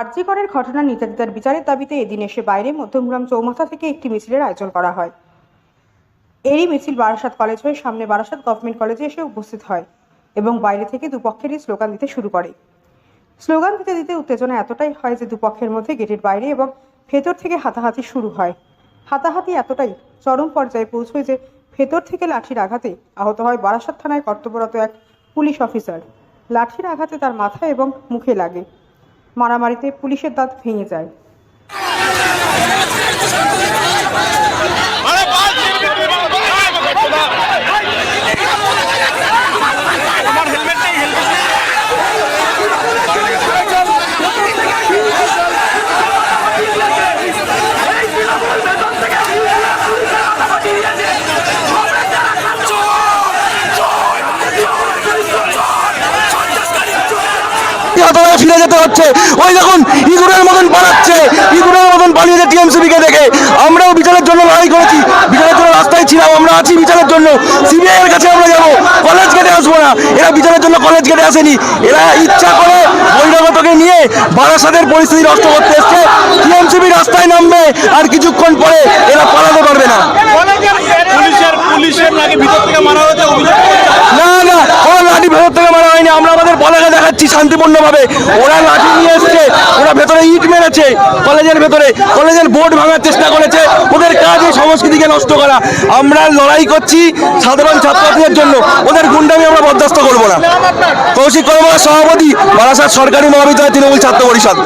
আরজিকরের ঘটনা নির্যাতিতার বিচারের দাবিতে এদিন এসে বাইরে মধ্যমগ্রাম চৌমাথা থেকে একটি মিছিলের আয়োজন করা হয়। এরই মিছিল বারাসাত কলেজ হয়ে সামনে বারাসাত গভর্নমেন্ট কলেজে এসে উপস্থিত হয় এবং বাইরে থেকে দুপক্ষেরই স্লোগান দিতে শুরু করে। স্লোগান দিতে দিতে উত্তেজনা এতটাই হয় যে দুপক্ষের মধ্যে গেটের বাইরে এবং ভেতর থেকে হাতাহাতি শুরু হয়। হাতাহাতি এতটাই চরম পর্যায়ে পৌঁছয় যে ভেতর থেকে লাঠির আঘাতে আহত হয় বারাসাত থানায় কর্তব্যরত এক পুলিশ অফিসার। লাঠির আঘাতে তার মাথা এবং মুখে লাগে। মারামারিতে পুলিশের দাঁত ভেঙে যায়। ফিরে যেতে হচ্ছে। ওই দেখুন ইঁদুরের মতন পালাচ্ছে। ইঁদুরের মতন পালিয়েছে টিএমসিবি কে দেখে। আমরাও বিচারের জন্য লড়াই করেছি। বিচারের জন্য রাস্তায় ছিলাম, আমরা আছি বিচারের জন্য। সিবিআই এর কাছে আমরা যাব। কলেজ গেটে আসব না। এরা বিচারের জন্য কলেজ গেটে আসেনি। এরা ইচ্ছা করে বহিরাগতকে নিয়ে বারাসাতের পরিস্থিতি নষ্ট করতে এসছে। টিএমসিবি রাস্তায় নামবে, আর কিছুক্ষণ পরে এরা পালাতে পারবে না। পুলিশের পুলিশের নাকি ভিতর থেকে মারা হয়েছে অভিযোগ না না কোনো লাঠি ভেতর থেকে মারা হয়নি আমরা আমাদের পলাকা দেখাচ্ছি শান্তিপূর্ণভাবে। ওরা লাঠি নিয়ে এসছে, ওরা ভেতরে ইট মেরেছে, কলেজের ভেতরে। কলেজের বোর্ড ভাঙার চেষ্টা করেছে, ওদের কাজ এই সংস্কৃতিকে নষ্ট করা। আমরা লড়াই করছি সাধারণ ছাত্রছাত্রীদের জন্য। ওদের গুন্ডামি আমরা বরদাস্ত করব না। কৌশিক কর্মকার সভাপতি বারাসাত সরকারি মহাবিদ্যালয় তৃণমূল ছাত্র পরিষদ।